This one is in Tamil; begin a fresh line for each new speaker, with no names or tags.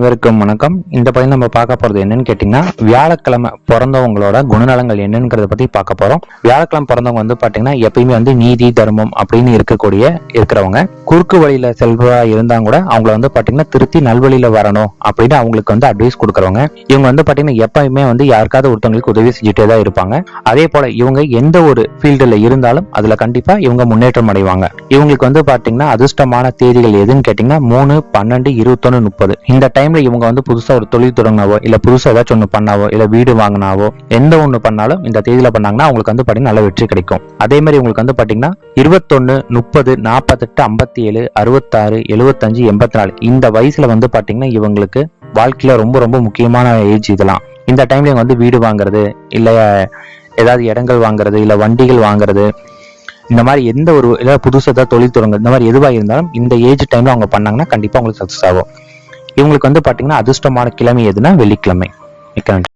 அனைவருக்கும் வணக்கம். இந்த பதில் நம்ம பார்க்க போறது என்னன்னு கேட்டிங்கன்னா வியாழக்கிழமை பிறந்தவங்களோட குணநலங்கள் என்னங்கிறத பத்தி பார்க்க போறோம். வியாழக்கிழமை பிறந்தவங்க வந்து பாத்தீங்கன்னா எப்பயுமே வந்து நீதி தர்மம் அப்படின்னு இருக்கக்கூடிய இருக்கிறவங்க. குறுக்கு வழியில செல்வா இருந்தாங்க கூட அவங்கள வந்து பாத்தீங்கன்னா திருத்தி நல்வழியில வரணும் அப்படின்னு அவங்களுக்கு வந்து அட்வைஸ் கொடுக்குறவங்க. இவங்க வந்து பாத்தீங்கன்னா எப்பயுமே வந்து யாருக்காவது ஒருத்தவங்களுக்கு உதவி செஞ்சுட்டே தான் இருப்பாங்க. அதே போல இவங்க எந்த ஒரு ஃபீல்டுல இருந்தாலும் அதுல கண்டிப்பா இவங்க முன்னேற்றம் அடைவாங்க. இவங்களுக்கு வந்து பாத்தீங்கன்னா அதிர்ஷ்டமான தேதிகள் எதுன்னு கேட்டீங்கன்னா மூணு பன்னெண்டு இருபத்தொன்னு முப்பது. இந்த டைம் டைம்ல இவங்க வந்து புதுசா ஒரு தொழில் தொடங்கினாவோ இல்ல புதுசா ஏதாச்சும் ஒண்ணு பண்ணாவோ இல்ல வீடு வாங்கினாவோ எந்த ஒண்ணு பண்ணாலும் இந்த தேதியில பண்ணாங்கன்னா அவங்களுக்கு வந்து பாத்தீங்கன்னா நல்ல வெற்றி கிடைக்கும். அதே மாதிரி உங்களுக்கு வந்து பாத்தீங்கன்னா இருபத்தொன்னு முப்பது நாற்பத்தெட்டு ஐம்பத்தி ஏழு அறுபத்தாறு எழுபத்தஞ்சு எண்பத்தி நாலு இந்த வயசுல வந்து பாத்தீங்கன்னா இவங்களுக்கு வாழ்க்கையில ரொம்ப ரொம்ப முக்கியமான ஏஜ் இதெல்லாம். இந்த டைம்ல இவங்க வந்து வீடு வாங்குறது இல்ல ஏதாவது இடங்கள் வாங்குறது இல்ல வண்டிகள் வாங்குறது இந்த மாதிரி எந்த ஒரு ஏதாவது புதுசாக ஏதாவது தொழில் தொடங்குறது இந்த மாதிரி எதுவாக இருந்தாலும் இந்த ஏஜ் டைம்ல அவங்க பண்ணாங்கன்னா கண்டிப்பா அவங்களுக்கு சக்சஸ் ஆகும். இவங்களுக்கு வந்து பாத்தீங்கன்னா அதிர்ஷ்டமான கிழமை எதுனா வெள்ளிக்கிழமை. மிக்க நன்றி.